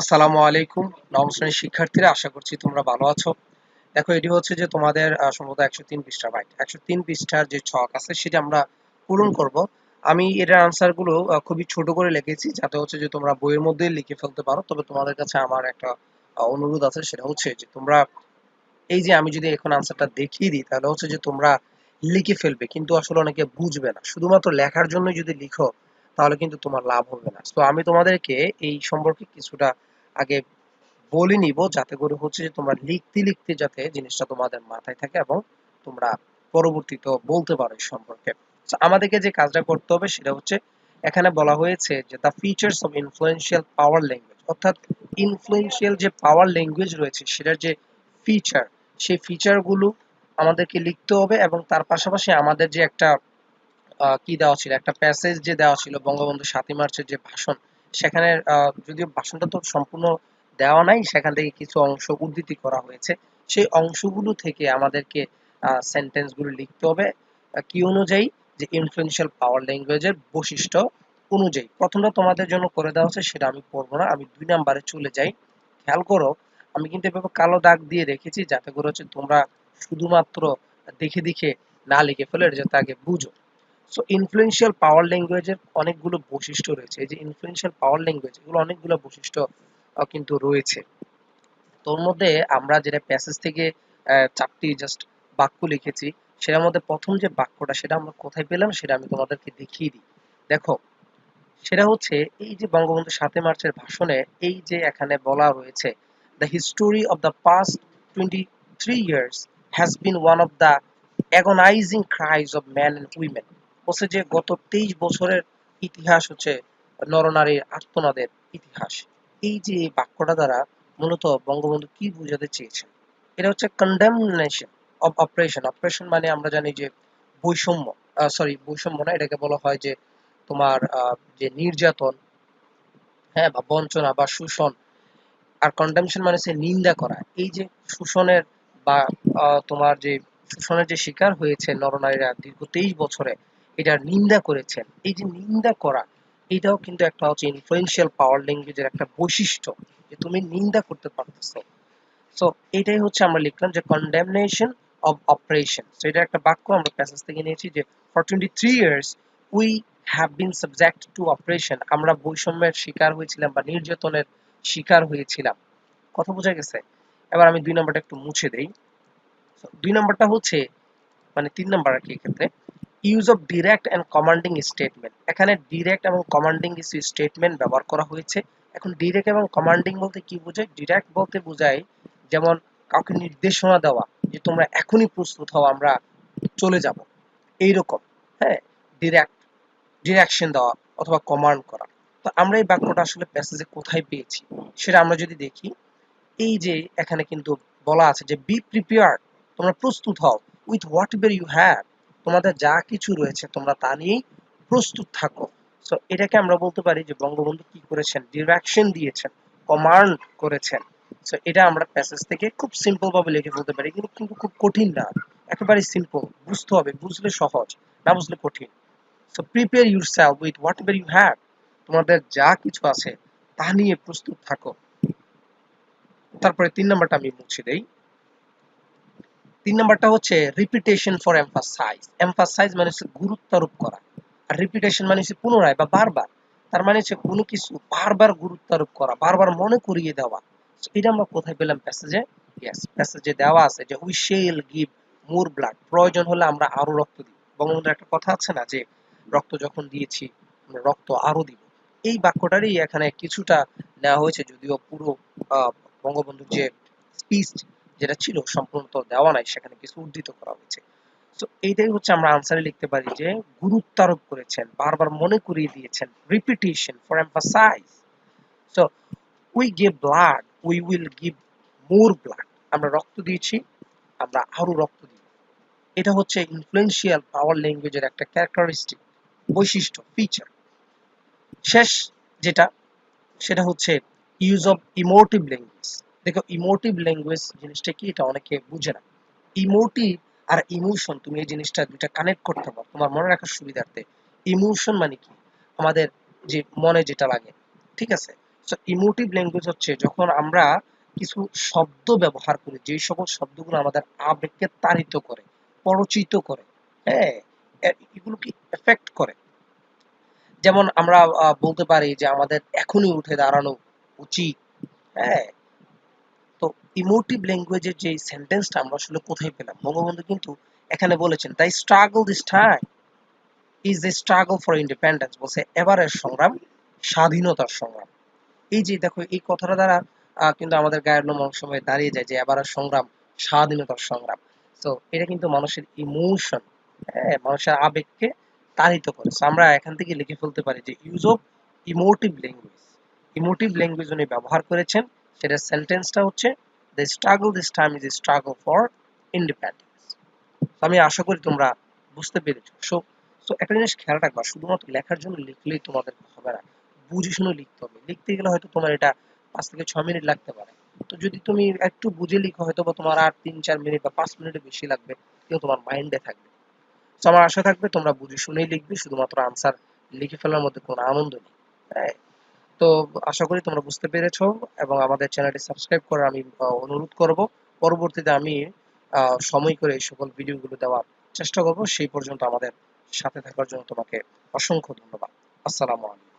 আসসালামু আলাইকুম। নবম শ্রেণির শিক্ষার্থীরা আশা করছি তোমরা ভালো আছো। দেখো এটি হচ্ছে যে তোমাদের সম্ভবত একশো তিন পৃষ্ঠা রাইট একশো তিন পৃষ্ঠার যে ছক আছে সেটা আমরা পূরণ করব। আমি এটার আনসারগুলো আহ, খুবই ছোট করে লিখেছি যাতে হচ্ছে যে তোমরা বইয়ের মধ্যে লিখে ফেলতে পারো। তবে তোমাদের কাছে আমার একটা অনুরোধ আছে সেটা হচ্ছে যে তোমরা এই যে আমি যদি এখন আনসারটা দেখিয়ে দিই তাহলে হচ্ছে যে তোমরা লিখে ফেলবে কিন্তু আসলে অনেকে বুঝবে না। শুধুমাত্র লেখার জন্য যদি লিখো তাহলে কিন্তু তোমার লাভ হবে না। তো আমি তোমাদেরকে এই সম্পর্কে কিছুটা আগে বলে নিব যাতে করে হচ্ছে যে তোমরা লিখতে লিখতে যাতে জিনিসটা তোমাদের মাথায় থাকে এবং তোমরা পরবর্তীতে বলতে পারো এই সম্পর্কে। আমাদেরকে যে কাজটা করতে হবে সেটা হচ্ছে এখানে বলা হয়েছে যে the features of influential power language অর্থাৎ ইনফ্লুয়েন্সিয়াল যে পাওয়ার ল্যাঙ্গুয়েজ রয়েছে সেটার যে ফিচার সেই ফিচারগুলো আমাদেরকে লিখতে হবে এবং তার পাশাপাশি আমাদের যে একটা কি দেওয়া ছিল, একটা প্যাসেজ যে দেওয়া ছিল বঙ্গবন্ধু সাতই মার্চের যে ভাষণ সেখানে যদিও ভাষণটা তো সম্পূর্ণ দেওয়া নাই, সেখান থেকে কিছু অংশ উদ্ধৃতি করা হয়েছে। সেই অংশগুলো থেকে আমাদেরকে সেন্টেন্সগুলো লিখতে হবে কি অনুযায়ী? যে ইনফ্লুয়েন্সিয়াল পাওয়ার ল্যাঙ্গুয়েজের বৈশিষ্ট্য অনুযায়ী। প্রথমটা তোমাদের জন্য করে দেওয়া হচ্ছে, সেটা আমি পড়ব না, আমি দুই নাম্বারে চলে যাই। খেয়াল করো, আমি কিন্তু এভাবে কালো দাগ দিয়ে রেখেছি, যাতে করে হচ্ছে তোমরা শুধুমাত্র দেখে দেখে না লিখে ফেলে, এটা যাতে আগে বুঝো। সো ইনফ্লুয়েন্সিয়াল পাওয়ার ল্যাঙ্গুয়েজের অনেকগুলো বৈশিষ্ট্য রয়েছে। এই যে ইনফ্লুয়েন্সিয়াল পাওয়ার ল্যাঙ্গুয়েজ এগুলো অনেকগুলো বৈশিষ্ট্য কিন্তু রয়েছে। তোর মধ্যে আমরা যেটা প্যাসেজ থেকে চারটি জাস্ট বাক্য লিখেছি, সেটার মধ্যে প্রথম যে বাক্যটা, সেটা আমরা কোথায় পেলাম, সেটা আমি তোমাদেরকে দেখিয়ে দিই। দেখো, সেটা হচ্ছে এই যে বঙ্গবন্ধু সাতই মার্চের ভাষণে এই যে এখানে বলা রয়েছে the history of the past twenty three years has been one of the agonising cries of man and women বলছে যে গত তেইশ বছরের ইতিহাস হচ্ছে নরনারীর আর্তনাদের ইতিহাস, এই যে বাক্যটা দ্বারা মূলত বঙ্গবন্ধু কি বোঝাতে চেয়েছেন? এটা হচ্ছে কন্ডেমনেশন অফ অপারেশন অপারেশন মানে আমরা জানি যে বৈষম্য সরি বৈষম্য না, এটাকে বলা হয় যে তোমার যে নির্যাতন হ্যাঁ বা বঞ্চনা বা শোষণ, আর কন্ডেমশন মানে হচ্ছে নিন্দা করা। এই যে শোষণের বা তোমার যে শোষণের যে শিকার হয়েছে নরনারীরা দীর্ঘ তেইশ বছরে এটার নিন্দা করেছেন। এই যে নিন্দা করা, এটাও কিন্তু একটা হচ্ছে ইনফ্লুয়েন্সিয়াল পাওয়ার ল্যাঙ্গুয়েজের একটা বৈশিষ্ট্য যে তুমি নিন্দা করতে পারতেছো। সো এটাই হচ্ছে আমরা লিখলাম যে কন্ডেমনেশন অফ অপারেশন সো এটা একটা বাক্য আমরা প্যাসেজ থেকে নিয়েছি যে for twenty three years we have been subject to operation আমরা বৈষম্যের শিকার হয়েছিলাম বা নির্যাতনের শিকার হয়েছিলাম। কথা বোঝা গেছে? এবার আমি দুই নম্বরটা একটু মুছে দেই। দুই নম্বরটা হচ্ছে মানে তিন নম্বর আর কি এক্ষেত্রে? Use of direct and commanding statement এখানে ডিরেক্ট এবং কমান্ডিং স্টেটমেন্ট ব্যবহার করা হয়েছে। এখন ডিরেক্ট এবং কমান্ডিং বলতে কি বোঝায়? ডিরেক্ট বলতে বোঝায় যেমন কাউকে নির্দেশনা দেওয়া, যে তোমরা এখনই প্রস্তুত হও, আমরা চলে যাব। এইরকম হ্যাঁ? ডিরেক্ট ডিরেকশন দেওয়া অথবা কমান্ড করা। তো আমরা এই বাক্যটা আসলে প্যাসেজে কোথায় পেয়েছি? সেটা আমরা যদি দেখি, এই যে এখানে কিন্তু বলা আছে যে বি প্রিপেয়ার তোমরা প্রস্তুত হও with whatever you have তোমাদের যা কিছু রয়েছে তোমরা তা নিয়েই প্রস্তুত থাকো। সো এটাকে আমরা বলতে পারি যে বঙ্গবন্ধু কি করেছেন? ডিরেকশন দিয়েছেন কমান্ড করেছেন। সো এটা আমরা প্যাসেজ থেকে খুব সিম্পল ভাবে লিখে ফেলতে পারি, কিন্তু কিন্তু খুব কঠিন না। একেবারে সিম্পল বুঝতে হবে, বুঝলে সহজ, না বুঝলে কঠিন। So prepare yourself with whatever you have তোমাদের যা কিছু আছে তা নিয়ে প্রস্তুত থাকো। তারপরে তিন নাম্বারটা আমি মুছে দেই। তিন নাম্বারটা হচ্ছে রিপিটেশন ফর এমফাসাইজ এমফাসাইজ মানে হচ্ছে গুরুত্বারোপ করা। আর রিপিটেশন মানে হচ্ছে পুনরায় বা বারবার। তার মানে হচ্ছে কোনো কিছু বারবার গুরুত্বারোপ করা, বারবার মনে করিয়ে দেওয়া। এটা আমরা কোথায় পেলাম? প্যাসেজে ইয়েস প্যাসেজে দেওয়া আছে যে we shall give more blood প্রয়োজন হলে আমরা আরও রক্ত দিব। বঙ্গবন্ধুর একটা কথা আছে না যে, রক্ত যখন দিয়েছি, আমরা রক্ত আরও দিব। এই বাক্যটারই এখানে কিছুটা নেওয়া হয়েছে, যদিও পুরো বঙ্গবন্ধুর যে স্পিচ যেটা ছিল সম্পূর্ণ তো দেওয়া নাই, সেখানে কিছু উদ্ধৃত করা হয়েছে। তো এইটাই হচ্ছে আমরা আনসারে লিখতে পারি যে, গুরুত্বারোপ করেছেন, বারবার মনে করিয়ে দিয়েছেন repetition for emphasise so we give blood we will give more blood আমরা রক্ত দিয়েছি, আমরা আরও রক্ত দিব। এটা হচ্ছে ইনফ্লুয়েন্সিয়াল পাওয়ার ল্যাঙ্গুয়েজের একটা ক্যারেক্টারিস্টিক বৈশিষ্ট্য ফিচার শেষ যেটা, সেটা হচ্ছে ইউজ অফ ইমোটিভ ল্যাঙ্গুয়েজ দেখো ইমোটিভ ল্যাঙ্গুয়েজ জিনিসটা কি, এটা অনেকে বুঝে না। ইমোটিভ আর ইমোশন তুমি এই জিনিসটা দুইটা কানেক্ট করতে পারো। তোমার মনে রাখার সুবিধার্থে। ইমোশন মানে কি? আমাদের যে মনে যেটা লাগে, ঠিক আছে? সো ইমোটিভ ল্যাঙ্গুয়েজ হচ্ছে যখন আমরা কিছু শব্দ ব্যবহার করি যে সকল শব্দগুলো আমাদের আবেগকে তাড়িত করে, পরচিত করে হ্যাঁ এ- এগুলোকে এফেক্ট করে। যেমন আমরা বলতে পারি যে আমাদের এখনই উঠে দাঁড়ানো উচিত হ্যাঁ ইমোটিভ ল্যাঙ্গুয়েজের যে সেন্টেন্সটা আমরা আসলে কোথায় পেলাম? বঙ্গবন্ধু কিন্তু এখানে বলেছেন তাই struggle this time is the struggle for independence বলছে এবারের সংগ্রাম, স্বাধীনতার সংগ্রাম। এই যে দেখো, এই কথাটা দ্বারা কিন্তু আমাদের গায়ের অনেক সময় দাঁড়িয়ে যায় যে এবারের সংগ্রাম, স্বাধীনতার সংগ্রাম। তো এটা কিন্তু মানুষের ইমোশন হ্যাঁ মানুষের আবেগকে তাড়িত করে। আমরা এখান থেকে লিখে ফেলতে পারি যে use of emotive language emotive language উনি ব্যবহার করেছেন, সেটার সেন্টেন্সটা হচ্ছে the struggle this time is struggle for independence আমি আশা করি তোমরা বুঝতে পেরেছ। সো সো একটা জিনিস খেয়াল রাখবা, শুধুমাত্র লেখার জন্য লিখলেই তোমাদের হবে না। বুঝে শুনে লিখতে হবে। লিখতে গেলে হয়তো তোমার এটা পাঁচ থেকে ছয় মিনিট লাগতে পারে। তো যদি তুমি একটু বুঝে লিখো, হয়তো বা তোমার আর তিন, চার মিনিট বা পাঁচ মিনিটের বেশি লাগবে কিন্তু তোমার মাইন্ডে থাকবে। তো আমার আশা থাকবে তোমরা বুঝে শুনেই লিখবে, শুধুমাত্র আনসার লিখে ফেলার মধ্যে কোনো আনন্দ নেই। হ্যাঁ? তো আশা করি তোমরা বুঝতে পেরেছ এবং আমাদের চ্যানেলটি সাবস্ক্রাইব করার আমি অনুরোধ করব। পরবর্তীতে আমি সময় করে এই সকল ভিডিওগুলো দেওয়ার চেষ্টা করব। সেই পর্যন্ত আমাদের সাথে থাকার জন্য তোমাকে অসংখ্য ধন্যবাদ। আসসালামু আলাইকুম।